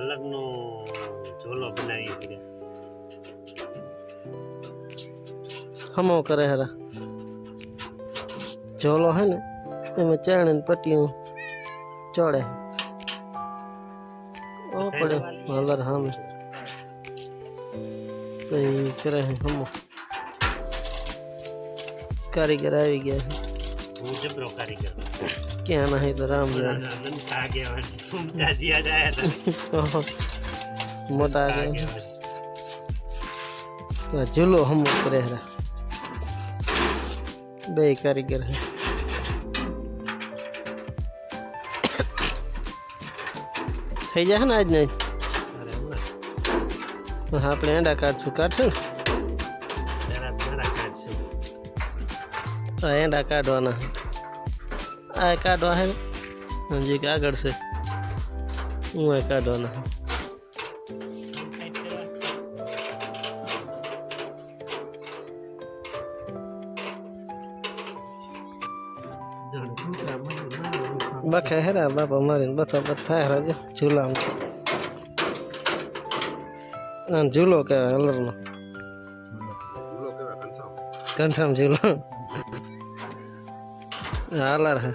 અલગનો ઝોલો બનાવી છે હમો કરે હરા. ઝોલો હે ને એમાં ચાણે ને ચડે ઓ પડે હલર હામે. તો કરે હે હમો. કારીગર આવી ગયા છે હું જબરો કારીગર ક્યાં નહીં તો રામ મોટા. તો ઝૂલો હમો કરે બે કારીગર હે. થઈ જાય ને આજ ને તો આપણે એંડા કાઢશું. કાઢશું જરા ને આ કાઢવાના. આ કાઢવા હે ને કે આગળ છે. હું એ કાઢવાના. બખે હેરા બાપા મારીને બથા બથ થાય રાજો ઝૂલામાં. ઝૂલો કહેવાય હલરનો ઘનશ્યામ ઝૂલો. હાલર હે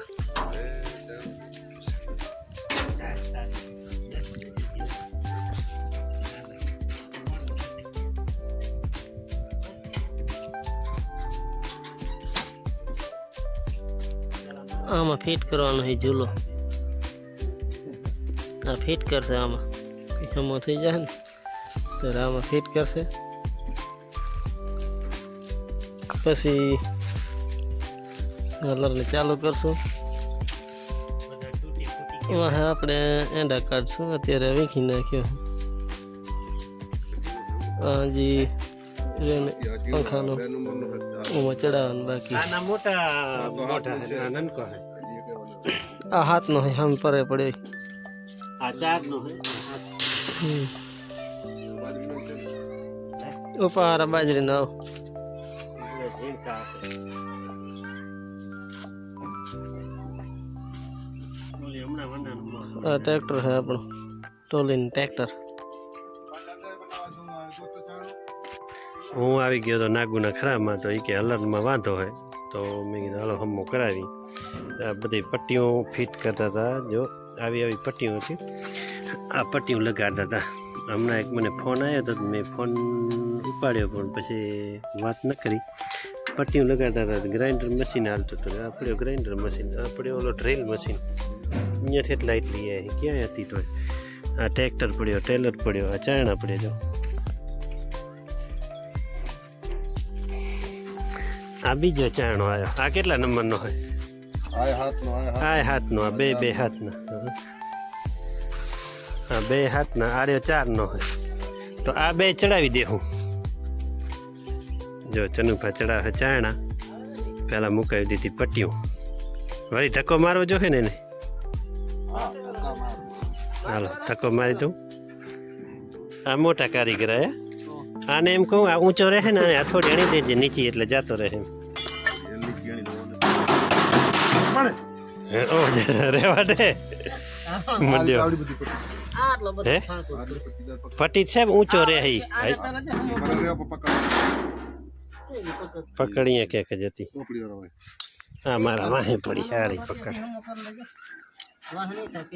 આમાં ફિટ કરવાનો છે ઝૂલો આ ફિટ કરશે આમાં હમો થઈ જાય ને તો આમાં ફિટ કરશે પછી કલરને ચાલુ કરશું. એમાં આપણે એંડા કાઢશું. અત્યારે વીખી નાખ્યો. હાજી પંખાનો ઓમાં ચડાવવાનું બાકી મોટા મોટા આ હાથનો હોય આમ પરે પડે. આ ચાર નો છે હમ. ઉપાહારા આ ટ્રેક્ટર છે આપણું. ટોલીન ટ્રેક્ટર. હું આવી ગયો તો નાગુના ખરામાં તો એ કે અલર્ટમાં વાંધો હોય. તો મેં કીધું હાલો હમો કરાવી. આ બધી પટ્ટીઓ ફિટ કરતા હતા. જો આવી આવી પટ્ટીઓ હતી. આ પટ્ટીઓ લગાડતા હતા. હમણાં એક મને ફોન આવ્યો હતો તો મેં ફોન ઉપાડ્યો પણ પછી વાત ન કરી. પટ્ટીઓ લગાડતા હતા ગ્રાઇન્ડર મશીન હાલતું હતું. આપણે ગ્રાઇન્ડર મશીન આપણે ઓલો ડ્રિલ મશીન. અહીંયાથી લાઇટ લઈ આવી ક્યાં હતી તો આ ટ્રેક્ટર પડ્યો ટેલર પડ્યો આ ચાયણા પડ્યો જો. આ બીજો ચાયણો આવ્યો આ કેટલા નંબરનો હોય? આ હાથનો આ બે બે હાથના. હા બે હાથના આ રહ્યો ચારનો હોય. તો આ બે ચડાવી દે હું. જો ચનુભા ચડાવે ચાયણા પહેલાં મુકાવી દીધી પટ્ટીઓ. વળી ધક્કો મારવો જોઈએ ને એને? હાલો ધક્કો મારી દઉં આ મોટા કારીગર હે આને એમ કહું આ ઊંચો રહે ને આને હથોડી અણી દેજે નીચે એટલે જાતો રહે એમ એની કેણી દો હે, ઓ રેવા દે મંડ્યો આવડી બધી પટ્ટી આટલો બધો હે? ફાંસો. આગળ પટ્ટી જાય પકડ પટ્ટી છે ઊંચો રહે હી મને રે પકડ પકડીએ કે કે જતી ટોપડી દરવાય હા મારા વાહે પડી સારી પકડ Tuhan.